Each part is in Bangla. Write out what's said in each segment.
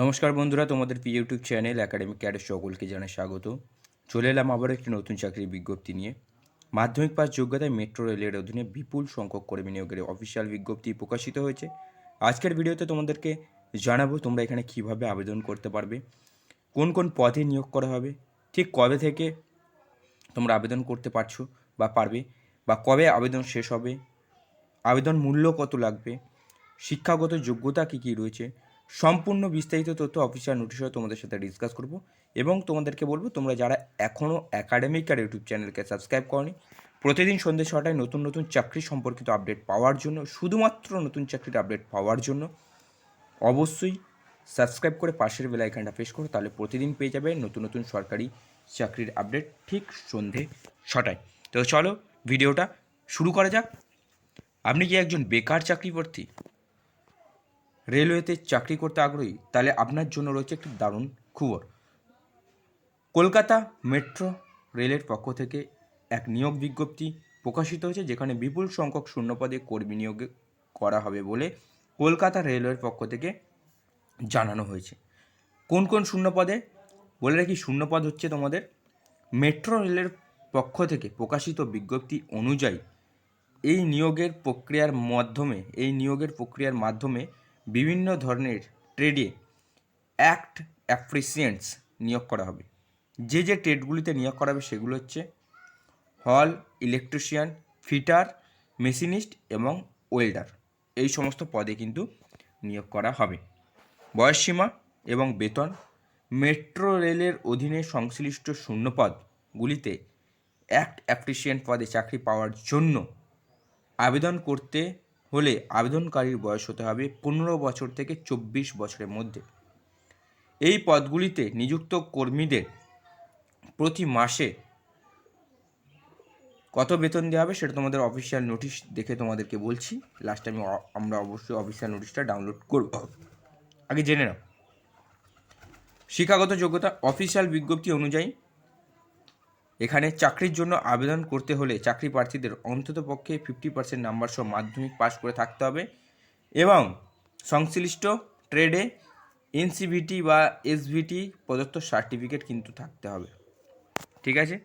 নমস্কার বন্ধুরা, তোমাদের প্রিয় ইউটিউব চ্যানেল একাডেমিক ক্যাডের সকলকে জানাই স্বাগত। চলে এলাম আবার একটি নতুন চাকরির বিজ্ঞপ্তি নিয়ে। মাধ্যমিক পাস যোগ্যতায় মেট্রো রেলের অধীনে বিপুল সংখ্যক কর্মী নিয়োগের অফিসিয়াল বিজ্ঞপ্তি প্রকাশিত হয়েছে। আজকের ভিডিওতে তোমাদেরকে জানাব তোমরা এখানে কীভাবে আবেদন করতে পারবে, কোন কোন পদে নিয়োগ করা হবে, ঠিক কবে থেকে তোমরা আবেদন করতে পারছ বা পারবে, বা কবে আবেদন শেষ হবে, আবেদন মূল্য কত লাগবে, শিক্ষাগত যোগ্যতা কী কী রয়েছে সম্পূর্ণ বিস্তারিত তথ্য অফিসিয়াল নোটিশও তোমাদের সাথে ডিসকাস করব এবং তোমাদেরকে বলব, তোমরা যারা এখনও একাডেমিক আর ইউটিউব চ্যানেলকে সাবস্ক্রাইব করনি, প্রতিদিন সন্ধ্যে ছটায় নতুন নতুন চাকরি সম্পর্কিত আপডেট পাওয়ার জন্য, শুধুমাত্র নতুন চাকরির আপডেট পাওয়ার জন্য, অবশ্যই সাবস্ক্রাইব করে পাশের বেল আইকনটা করো, তাহলে প্রতিদিন পেয়ে যাবে নতুন নতুন সরকারি চাকরির আপডেট ঠিক সন্ধে ছটায়। তো চলো ভিডিওটা শুরু করা যাক। আপনি কি একজন বেকার চাকরি প্রার্থী রেলওয়েতে চাকরি করতে আগ্রহী, তাহলে আপনার জন্য রয়েছে একটি দারুণ খবর। কলকাতা মেট্রো রেলের পক্ষ থেকে এক নিয়োগ বিজ্ঞপ্তি প্রকাশিত হয়েছে, যেখানে বিপুল সংখ্যক শূন্যপদে কর্মী নিয়োগ করা হবে বলে কলকাতা রেলওয়ের পক্ষ থেকে জানানো হয়েছে। কোন কোন শূন্যপদে? বলে রাখি, শূন্যপদ হচ্ছে তোমাদের মেট্রো রেলের পক্ষ থেকে প্রকাশিত বিজ্ঞপ্তি অনুযায়ী এই নিয়োগের প্রক্রিয়ার মাধ্যমে, এই নিয়োগের প্রক্রিয়ার মাধ্যমে বিভিন্ন ধরনের ট্রেডে অ্যাক্ট অ্যাপ্রিসিয়েন্টস নিয়োগ করা হবে। যে যে ট্রেডগুলিতে নিয়োগ করা হবে সেগুলো হচ্ছে হল ইলেকট্রিশিয়ান ফিটার মেশিনিস্ট এবং ওয়েল্ডার এই সমস্ত পদে কিন্তু নিয়োগ করা হবে। বয়সসীমা এবং বেতন। মেট্রো রেলের অধীনে সংশ্লিষ্ট শূন্যপদগুলিতে অ্যাক্ট অ্যাপ্রিসিয়েন্ট পদে চাকরি পাওয়ার জন্য আবেদন করতে হলে আবেদনকারীর বয়স হতে হবে পনেরো বছর থেকে চব্বিশ বছরের মধ্যে। এই পদগুলিতে নিযুক্ত কর্মীদের প্রতি মাসে কত বেতন দেওয়া হবে সেটা তোমাদের অফিসিয়াল নোটিশ দেখে তোমাদেরকে বলছি। লাস্ট টাইম আমরা অবশ্যই অফিসিয়াল নোটিশটা ডাউনলোড করব। আগে জেনে নাও। শিক্ষাগত যোগ্যতা অফিসিয়াল বিজ্ঞপ্তি অনুযায়ী এখানে চাকরির জন্য আবেদন করতে হলে চাকরি প্রার্থীদের অন্তত পক্ষে ফিফটি পার্সেন্ট নাম্বার সহ মাধ্যমিক পাস করে থাকতে হবে এবং সংশ্লিষ্ট ট্রেডে এনসিভিটি বা এসভিটি প্রদত্ত সার্টিফিকেট কিন্তু থাকতে হবে। ঠিক আছে?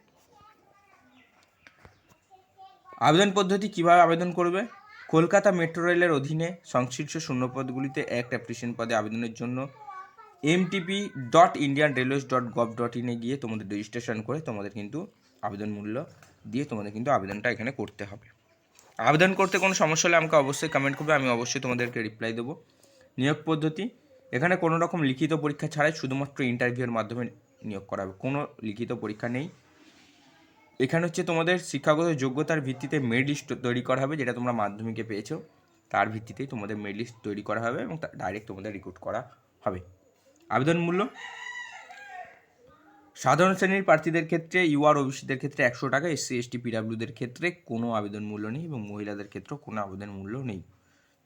আবেদন পদ্ধতি কীভাবে আবেদন করবে? কলকাতা মেট্রো রেলের অধীনে সংশ্লিষ্ট শূন্যপদগুলিতে এক অ্যাপ্লিকেশন পদে আবেদনের জন্য MTP dot Indian railways dot gov dot ইনে গিয়ে তোমাদের রেজিস্ট্রেশন করে তোমাদের কিন্তু আবেদন মূল্য দিয়ে তোমাদের কিন্তু আবেদনটা এখানে করতে হবে। আবেদন করতে কোনো সমস্যা হলে আমাকে অবশ্যই কমেন্ট করবে, আমি অবশ্যই তোমাদেরকে রিপ্লাই দেবো। নিয়োগ পদ্ধতি, এখানে কোনো রকম লিখিত পরীক্ষা ছাড়াই শুধুমাত্র ইন্টারভিউয়ের মাধ্যমে নিয়োগ করা হবে, কোনো লিখিত পরীক্ষা নেই। এখানে হচ্ছে তোমাদের শিক্ষাগত যোগ্যতার ভিত্তিতে মেড লিস্ট তৈরি করা হবে, যেটা তোমরা মাধ্যমিকে পেয়েছ। তার ভিত্তিতেই তোমাদের মেড লিস্ট তৈরি করা হবে এবং ডাইরেক্ট তোমাদের রিক্রুট করা হবে। আবেদন মূল্য সাধারণ শ্রেণির প্রার্থীদের ক্ষেত্রে, ইউআর ওবিসিদের ক্ষেত্রে একশো টাকা, এসসি, এসটি, পিডাব্লিউদের ক্ষেত্রে কোনো আবেদন মূল্য নেই এবং মহিলাদের ক্ষেত্রেও কোনো আবেদন মূল্য নেই।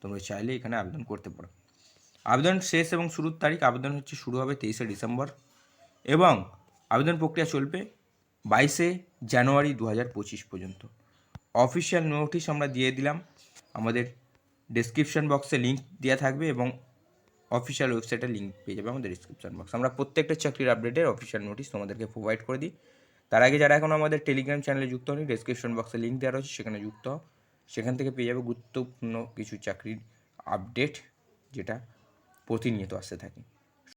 তোমরা চাইলে এখানে আবেদন করতে পারো। আবেদন শেষ এবং শুরুর তারিখ, আবেদন হচ্ছে শুরু হবে তেইশে ডিসেম্বর এবং আবেদন প্রক্রিয়া চলবে বাইশে জানুয়ারি দু হাজার পঁচিশ পর্যন্ত। অফিসিয়াল নোটিশ আমরা দিয়ে দিলাম। আমাদের ডেসক্রিপশন বক্সে লিঙ্ক দেওয়া থাকবে এবং অফিসিয়াল ওয়েবসাইটের লিঙ্ক পেয়ে যাবে আমাদের ডিসক্রিপশন বক্স আমরা প্রত্যেকটা চাকরির আপডেটের অফিসিয়াল নোটিশ তোমাদেরকে প্রোভাইড করে দিই। তার আগে যারা এখন আমাদের টেলিগ্রাম চ্যানেলে যুক্ত হয়নি ডিসক্রিপশন বক্সে লিঙ্ক দেওয়া রয়েছে, সেখানে যুক্ত হও। সেখান থেকে পেয়ে যাবে গুরুত্বপূর্ণ কিছু চাকরির আপডেট যেটা প্রতিনিয়ত আসতে থাকে।